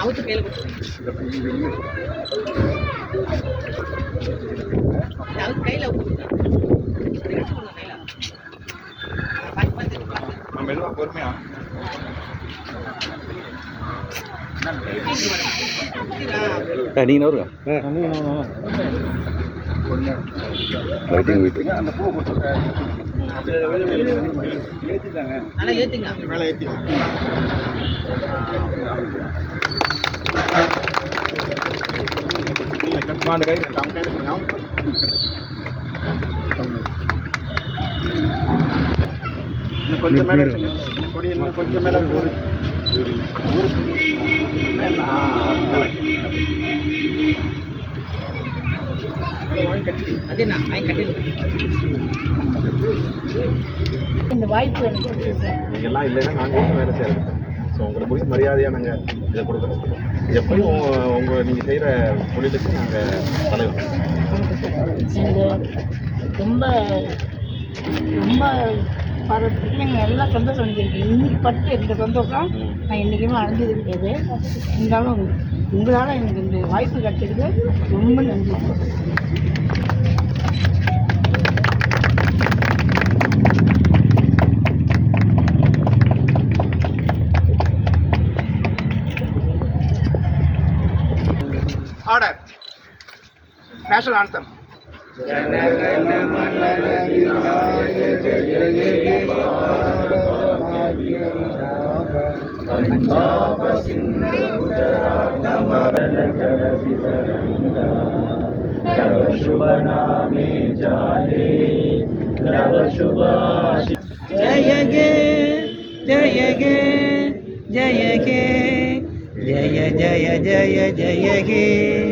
அவுத்து கையில் கொடுத்துருங்க அவுத்து கையில் கையில். மெதுவாக பொறுமையா. நீங்கள் வருங்க வெயிட்டிங் வெயிட்டிங் அந்த பூ கொடுத்துருக்க. நல்லா ஏற்றுங்க அந்த கை கொஞ்சம் மேலே. கொடி இன்னும் கொஞ்சம் மேலே ஊரு இந்த வாய்ப்பு எனக்கு நீங்கள்லாம் இல்லைன்னா நாங்கள் வேலை செய்யறது? ஸோ உங்களுக்கு குறித்து மரியாதையாக நாங்கள் இதை கொடுக்குறோம். எப்பயும் உங்கள் நீங்கள் செய்கிற தொழிலுக்கு நாங்கள் தலைவர். ரொம்ப ரொம்ப பாராட்டுறதுக்கு எனக்கு நல்லா சந்தோஷம் வந்துருக்கு இன்னைக்கு பட்டு இந்த சந்தோஷம் நான் என்றைக்குமே அடைஞ்சது கிடையாது இருந்தாலும் உங்களால் எனக்கு இந்த வாய்ப்பு கிடைச்சதுக்கு ரொம்ப நன்றி. order. National anthem. जय गे जय गे जय गे जय जय जय हे